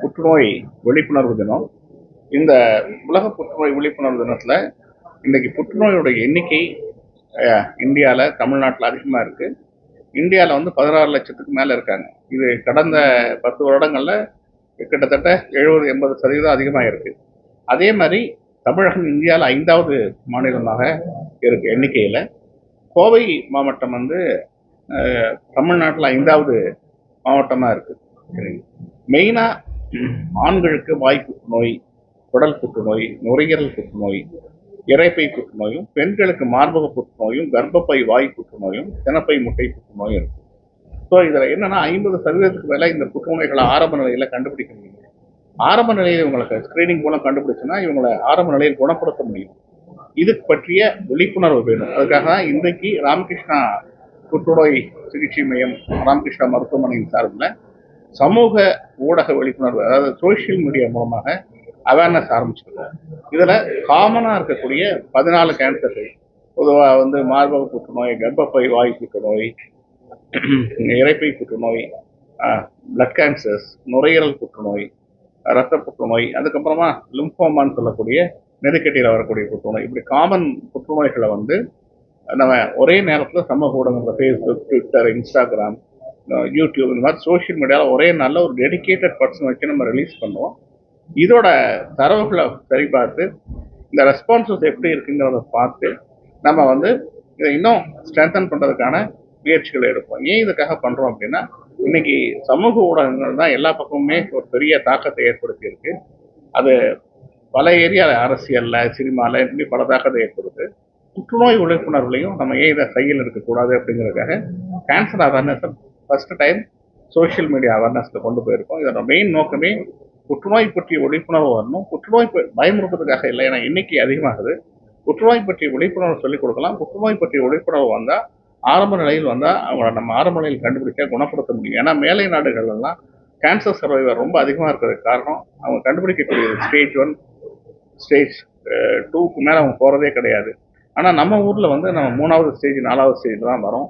புற்றுநோய் விழிப்புணர்வு தினம். இந்த உலக புற்றுநோய் விழிப்புணர்வு தினத்தில் இன்றைக்கி புற்றுநோயோட எண்ணிக்கை இந்தியாவில் தமிழ்நாட்டில் அதிகமாக இருக்குது இந்தியாவில் வந்து பதினாறு லட்சத்துக்கு மேலே இருக்காங்க. இது கடந்த பத்து வருடங்களில் கிட்டத்தட்ட எழுபது எண்பது சதவீதம் அதிகமாக இருக்குது அதே மாதிரி தமிழகம் இந்தியாவில் ஐந்தாவது மாநிலமாக இருக்குது எண்ணிக்கையில். கோவை மாவட்டம் வந்து தமிழ்நாட்டில் ஐந்தாவது மாவட்டமாக இருக்குது மெயினாக ஆண்களுக்கு வாய் புற்றுநோய் குடல் புற்றுநோய் நுரையீரல் புற்றுநோய் இறைப்பை புற்றுநோயும் பெண்களுக்கு மார்பக புற்றுநோயும் கர்ப்பப்பை வாய் புற்றுநோயும் தினப்பை முட்டை புற்றுநோயும் இருக்கும் ஸோ இதில் என்னென்னா ஐம்பது சதவீதத்துக்கு மேலே இந்த புற்றுநோய்களை ஆரம்ப நிலையில் கண்டுபிடிக்க முடியும் ஆரம்ப நிலையில் இவங்களுக்கு ஸ்க்ரீனிங் மூலம் கண்டுபிடிச்சுன்னா இவங்களை ஆரம்ப நிலையில் குணப்படுத்த முடியும். இது பற்றிய விழிப்புணர்வு வேணும். அதுக்காக தான் இன்றைக்கு ராமகிருஷ்ணா புற்றுநோய் சிகிச்சை மையம் ராமகிருஷ்ணா மருத்துவமனையின் சார்பில் சமூக ஊடக விழிப்புணர்வு அதாவது சோஷியல் மீடியா மூலமாக அவேர்னஸ் ஆரம்பிச்சிருக்கோம் இதில் காமனாக இருக்கக்கூடிய பதினாலு கேன்சர்கள் பொதுவாக வந்து மார்பக புற்றுநோய் கர்ப்பப்பை வாய் புற்றுநோய் இறைப்பை புற்றுநோய் பிளட் கேன்சர்ஸ் நுரையீரல் புற்றுநோய் ரத்த புற்றுநோய் அதுக்கப்புறமா லிம்போமான்னு சொல்லக்கூடிய நெருக்கட்டியில் வரக்கூடிய புற்றுநோய். இப்படி காமன் புற்றுநோய்களை வந்து நம்ம ஒரே நேரத்தில் சமூக ஊடகங்களில் ஃபேஸ்புக் ட்விட்டர் இன்ஸ்டாகிராம் யூடியூப் இந்த மாதிரி சோஷியல் மீடியாவில் ஒரே நாளில் ஒரு டெடிகேட்டட் பர்சன் வச்சு நம்ம ரிலீஸ் பண்ணுவோம். இதோட தரவுகளை சரி பார்த்து இந்த ரெஸ்பான்சஸ் எப்படி இருக்குங்கிறத பார்த்து நம்ம வந்து இதை இன்னும் ஸ்ட்ரென்தன் பண்ணுறதுக்கான முயற்சிகளை எடுப்போம். ஏன் இதுக்காக பண்ணுறோம் அப்படின்னா இன்னைக்கு சமூக ஊடகங்கள் தான் எல்லா பக்கமுமே ஒரு பெரிய தாக்கத்தை ஏற்படுத்தியிருக்கு. அது பல ஏரியாவில் அரசியலில் சினிமாவில் இப்படி பல தாக்கத்தை ஏற்படுது. புற்றுநோய் விழிப்புணர்வுலையும் நம்ம ஏன் இதை கையில் இருக்கக்கூடாது அப்படிங்கிறதுக்காக cancer awareness first time social media அவேர்னஸ்க்கு கொண்டு போயிருக்கோம். இதோட மெயின் நோக்கமே புற்றுநோய் பற்றிய விழிப்புணர்வு வரணும். புற்றுநோய் பயமுறுத்துறதுக்காக இல்லை ஏன்னா எண்ணிக்கை அதிகமாகுது. புற்றுநோய் பற்றிய விழிப்புணர்வு சொல்லிக் கொடுக்கலாம். புற்றுநோய் பற்றிய விழிப்புணர்வு வந்தால் ஆரம்ப நிலையில் வந்தால் அவங்கள நம்ம ஆரம்ப நிலையில் கண்டுபிடிக்க குணப்படுத்த முடியும். ஏன்னா மேலை நாடுகள்லாம் கேன்சர் சர்வைவர் ரொம்ப அதிகமாக இருக்கிறதுக்கு காரணம் அவங்க கண்டுபிடிக்கக்கூடிய ஸ்டேஜ் ஒன் ஸ்டேஜ் டூக்கு மேலே அவங்க போகிறதே கிடையாது. ஆனால் நம்ம ஊரில் வந்து நம்ம மூணாவது ஸ்டேஜ் நாலாவது ஸ்டேஜ் தான் வரோம்.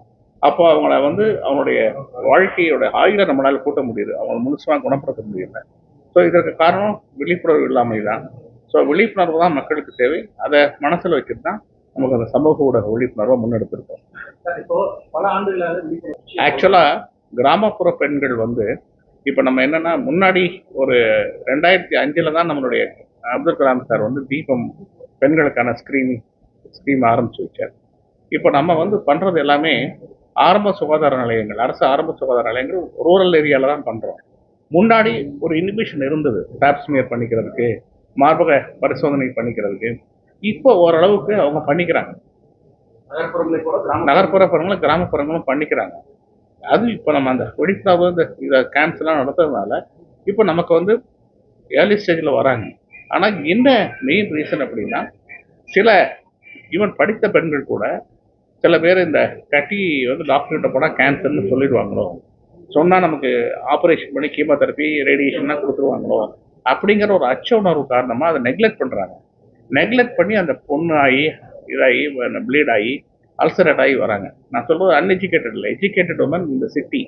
அப்போ அவங்கள வந்து அவங்களுடைய வாழ்க்கையோட ஆயுதம் நம்மளால் கூட்ட முடியுது. அவங்களை முழுசாக குணப்படுத்த முடியல. ஸோ இதற்கு காரணம் விழிப்புணர்வு இல்லாமல் தான் ஸோ விழிப்புணர்வு தான் மக்களுக்கு தேவை. அதை மனசில் வச்சுட்டு தான் நமக்கு அந்த சமூக ஊடக விழிப்புணர்வை முன்னெடுத்திருக்கோம். இப்போ பல ஆக்சுவலாக கிராமப்புற பெண்கள் வந்து இப்போ நம்ம என்னென்னா முன்னாடி ஒரு ரெண்டாயிரத்தி அஞ்சில் தான் நம்மளுடைய அப்துல் கலாம் சார் வந்து தீபம் பெண்களுக்கான ஸ்க்ரீனிங் ஸ்கீம் ஆரம்பிச்சு வச்சார். இப்போ நம்ம வந்து பண்ணுறது எல்லாமே ஆரம்ப சுகாதார நிலையங்கள் அரசு ஆரம்ப சுகாதார நிலையங்கள் ரூரல் ஏரியாவில் தான் பண்ணுறோம் முன்னாடி ஒரு இனிபிஷன் இருந்தது டாப்ஸ்மியர் பண்ணிக்கிறதுக்கு மார்பக பரிசோதனை பண்ணிக்கிறதுக்கு. இப்போ ஓரளவுக்கு அவங்க பண்ணிக்கிறாங்க. நகர்ப்புறங்களை கூட கிராம நகர்ப்புற பரங்களும் கிராமப்புறங்களும் பண்ணிக்கிறாங்க. அது இப்போ நம்ம அந்த ஒடிசாவு இந்த இதை கேம்ப்ஸ்லாம் நடத்துறதுனால இப்போ நமக்கு வந்து ஏர்லி ஸ்டேஜில் வராங்க. ஆனால் என்ன மெயின் ரீசன் அப்படின்னா சில ஈவன் படித்த பெண்கள் கூட சில பேர் இந்த கட்டி வந்து டாக்டர்கிட்ட போனால் கேன்சர்னு சொல்லிடுவாங்களோ? சொன்னால் நமக்கு ஆப்ரேஷன் பண்ணி கீமோதெரப்பி ரேடியேஷன்லாம் கொடுத்துருவாங்களோ? அப்படிங்கிற ஒரு அச்ச உணர்வு காரணமாக அதை நெக்லெக்ட் பண்ணுறாங்க நெக்லெக்ட் பண்ணி அந்த பொண்ணு ஆகி இதாகி ப்ளீட் ஆகி அல்சரேட் ஆகி வராங்க. நான் சொல்கிறது அன்எஜுகேட்டட் இல்லை எஜுகேட்டட் உமன் இந்த சிட்டி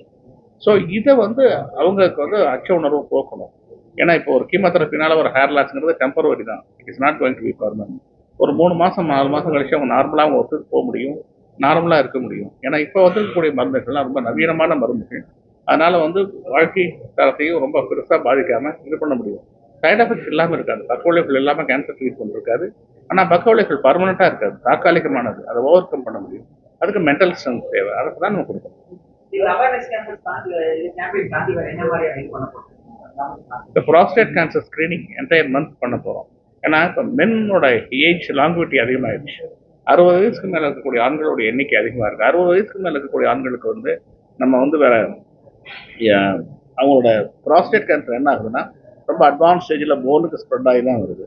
ஸோ இதை வந்து அவங்களுக்கு வந்து அச்ச உணர்வு போக்கணும். ஏன்னா இப்போ ஒரு கீமோதெரப்பினால ஒரு ஹேர் லாஸ்ங்கிறது டெம்பரவரி தான். It is not going to be permanent ஒரு மூணு மாதம் நாலு மாதம் கழிச்சு அவங்க நார்மலாக அவங்க ஒத்துக்கு போக முடியும். நார்மலாக இருக்க முடியும். ஏன்னா இப்போ வந்திருக்கக்கூடிய மருந்துகள்லாம் ரொம்ப நவீனமான மருந்துகள் அதனால வந்து வாழ்க்கை தரத்தையும் ரொம்ப பெருசாக பாதிக்காம இது பண்ண முடியும். சைடு எஃபெக்ட்ஸ் இல்லாமல் இருக்காது. பக்க விளைவுகள் இல்லாமல் கேன்சர் ட்ரீட்மெண்ட் இருக்காது. ஆனால் பக்க விளைவுகள் பர்மனெண்ட்டாக இருக்காது. தற்காலிகமானது அதை ஓவர் கம் பண்ண முடியும். அதுக்கு மென்டல் ஸ்ட்ரென்த் தேவை. அதுக்கு தான் நம்ம கொடுக்கணும். இந்த prostate cancer screening entire month பண்ண போகிறோம் ஏன்னா இப்போ மென்னோட ஏஜ் லாங்குவிட்டி அதிகமாகிடுச்சு அறுபது வயசுக்கு மேலே இருக்கக்கூடிய ஆண்களோட எண்ணிக்கை அதிகமாக இருக்குது அறுபது வயசுக்கு மேலே இருக்கக்கூடிய ஆண்களுக்கு வந்து நம்ம வந்து வேற அவங்களோட ப்ராஸ்டேட் கேன்சர் என்ன ஆகுதுன்னா ரொம்ப அட்வான்ஸ் ஸ்டேஜில் போனுக்கு ஸ்ப்ரெட் ஆகி தான் வருது.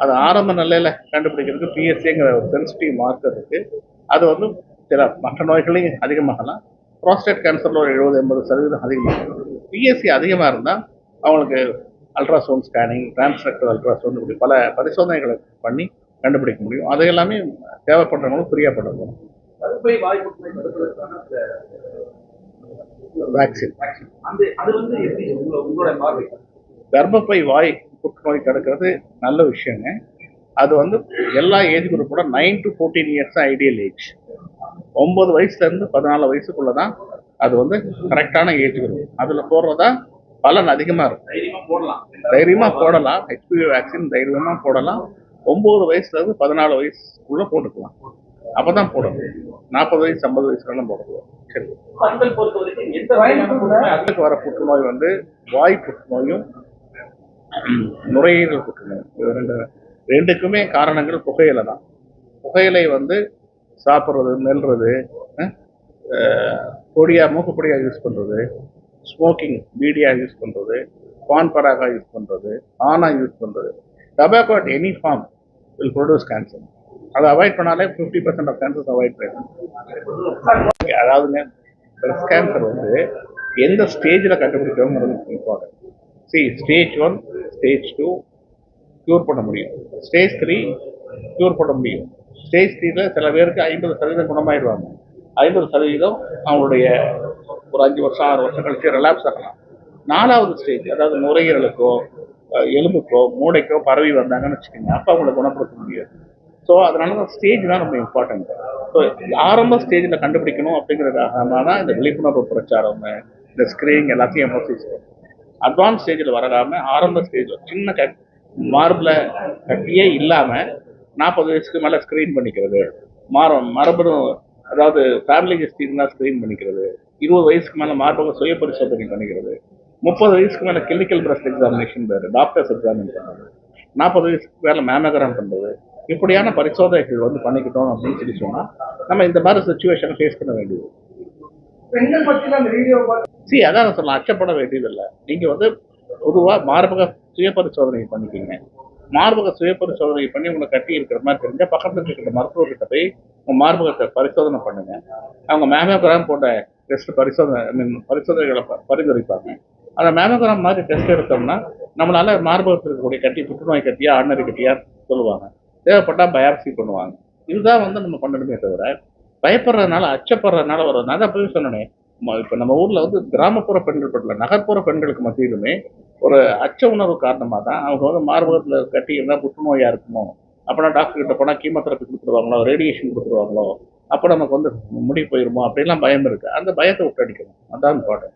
அது ஆரம்ப நிலையில் கண்டுபிடிக்கிறதுக்கு பிஎஸ்சிங்கிற ஒரு சென்சிட்டிவ் மார்க்கர் இருக்குது அது வந்து சில மற்ற நோய்களையும் அதிகமாகலாம். ப்ராஸ்டேட் கேன்சரில் ஒரு எழுபது எண்பது சதவீதம் அதிகமாகும் பிஎஸ்சி அதிகமாக இருந்தால் அவங்களுக்கு அல்ட்ராசவுண்ட் ஸ்கேனிங் டிரான்ஸ்ரெக்டர் அல்ட்ராசவுண்ட் இப்படி பல பரிசோதனைகளை பண்ணி கண்டுபிடிக்க முடியும். அது எல்லாமே தேவைப்படுறவங்களும் ஃப்ரீயாக தடுப்பதற்கான வேக்சின் கர்ப்பப்பை வாய் புற்றுநோய் தடுக்கிறது நல்ல விஷயங்க. அது வந்து எல்லா ஏஜ் குரூப்போட நைன் டு ஃபோர்டீன் இயர்ஸ் தான் ஐடியல் ஏஜ் ஒன்பது வயசுலேருந்து பதினாலு வயசுக்குள்ள தான் அது வந்து கரெக்டான ஏஜ் குரூப் அதில் போடுறதா பலன் அதிகமாக இருக்கும். தைரியமா போடலாம். தைரியமாக போடலாம். ஹெச்பிவி வேக்சின் தைரியமாக போடலாம். ஒம்பது வயசுலேருந்து பதினாலு வயசுக்குள்ளே போட்டுக்கலாம். அப்போ தான் போடணும். நாற்பது வயசு ஐம்பது வயசுலாம் போடக்கூடாது. சரி. அதுக்கு வர புற்றுநோய் வந்து வாய் புற்றுநோயும் நுரையீரல் புற்றுநோய். இது ரெண்டு ரெண்டுக்குமே காரணங்கள் புகையிலை தான். புகையிலை வந்து சாப்பிட்றது மெல்றது அஹ், அஹ், பொடியா மூக்குப்பொடியாக யூஸ் பண்ணுறது ஸ்மோக்கிங் பீடியா யூஸ் பண்ணுறது பான் பராகா யூஸ் பண்ணுறது ஆனா யூஸ் பண்ணுறது tobacco at any form will produce cancer அதை அவாய்ட் பண்ணாலே fifty percent of cancers avoid பண்ணணும் அதாவதுங்க பிரஸ்ட் கேன்சர் வந்து எந்த ஸ்டேஜில் கண்டுபிடிக்கிறோங்கிறது important C stage one stage two cure பண்ண முடியும். ஸ்டேஜ் த்ரீ க்யூர் பண்ண முடியும். ஸ்டேஜ் த்ரீல சில பேருக்கு ஐம்பது சதவீதம் குணமாயிடுவாங்க. ஐம்பது சதவீதம் அவங்களுடைய ஒரு அஞ்சு வருஷம் ஆறு வருஷம் கழிச்சு ரிலாப்ஸ் ஆகலாம். நாலாவது ஸ்டேஜ் அதாவது நுரையீரலுக்கோ எலும்புக்கோ மூளைக்கோ பரவி வந்தாங்கன்னு வச்சுக்கோங்க அப்போ அவங்கள குணப்படுத்த முடியாது. ஸோ அதனால தான் ஸ்டேஜ் தான் ரொம்ப இம்பார்ட்டன்ட் ஸோ ஆரம்ப ஸ்டேஜில் கண்டுபிடிக்கணும் அப்படிங்கிறதுக்காக தான் இந்த விழிப்புணர்வு பிரச்சாரம் இந்த ஸ்க்ரீனிங் எல்லாத்தையும் எமோசிஸ் அட்வான்ஸ் ஸ்டேஜில் வராம ஆரம்ப ஸ்டேஜில் சின்ன கட் மார்பில் கட்டியே இல்லாமல் நாற்பது வயசுக்கு மேலே ஸ்க்ரீன் பண்ணிக்கிறது. மாற மரபணும் அதாவது ஃபேமிலி ஹிஸ்ட்ரி இருந்தால் ஸ்க்ரீன் பண்ணிக்கிறது. இருபது வயசுக்கு மேலே மார்பக சுய பரிசோதனை பண்ணிக்கிறது. முப்பது வயசுக்கு மேலே கிளினிக்கல் பிரஸ்ட் எக்ஸாமினேஷன் பேர் டாக்டர்ஸ் எக்ஸாமின் பண்ணுறது நாற்பது வயசுக்கு மேலே மேமகிராம் பண்ணுறது இப்படியான பரிசோதனைகள் வந்து பண்ணிக்கிட்டோம் அப்படின்னு சொல்லி சொன்னால் நம்ம இந்த மாதிரி சுச்சுவேஷனை ஃபேஸ் பண்ண வேண்டியது. சி அதான் சொல்லலாம் அச்சப்பட வேண்டியதில்லை. நீங்கள் வந்து பொதுவாக மார்பக சுய பரிசோதனை பண்ணிக்கிங்க. மார்பக சுய பரிசோதனை பண்ணி உங்களை கட்டி இருக்கிற மாதிரி தெரிஞ்சால் பக்கத்தில் இருக்கிற மருத்துவர்கிட்ட போய் உங்கள் மார்பகத்தை பரிசோதனை பண்ணுங்க. அவங்க மேமோகிராம் போன்ற டெஸ்ட் பரிசோதனை ஐ மீன் பரிசோதனைகளை பரிந்துரைப்பாங்க. அந்த மேமோகிராம் மாதிரி டெஸ்ட் எடுத்தோம்னா நம்மளால மார்பகத்தில் இருக்கக்கூடிய கட்டி புற்றுநோய் கட்டியா ஆர்டினரி கட்டியா சொல்லுவாங்க. தேவைப்பட்டால் பயாப்சி பண்ணுவாங்க. இதுதான் வந்து நம்ம பண்ணணுமே தவிர பயப்படுறதுனால அச்சப்படுறதுனால ஒரு நான் தான் போய் சொன்னேன் இப்போ நம்ம ஊரில் வந்து கிராமப்புற பெண்கள் பட்டல நகர்ப்புற பெண்களுக்கு மத்தியிலுமே ஒரு அச்ச உணர்வு காரணமாக தான் அவங்க வந்து மார்பகத்தில் கட்டி இருந்தால் புற்றுநோயாக இருக்குமோ? அப்போனா டாக்டர் கிட்ட போனால் கீமோதெரப்பி கொடுத்துருவாங்களோ ரேடியேஷன் கொடுத்துருவாங்களோ அப்போ நமக்கு வந்து முடி போயிருமோ? அப்படிலாம் பயம் இருக்குது அந்த பயத்தை விட்டு அடிக்கணும். அதான் இம்பார்ட்டன்ட்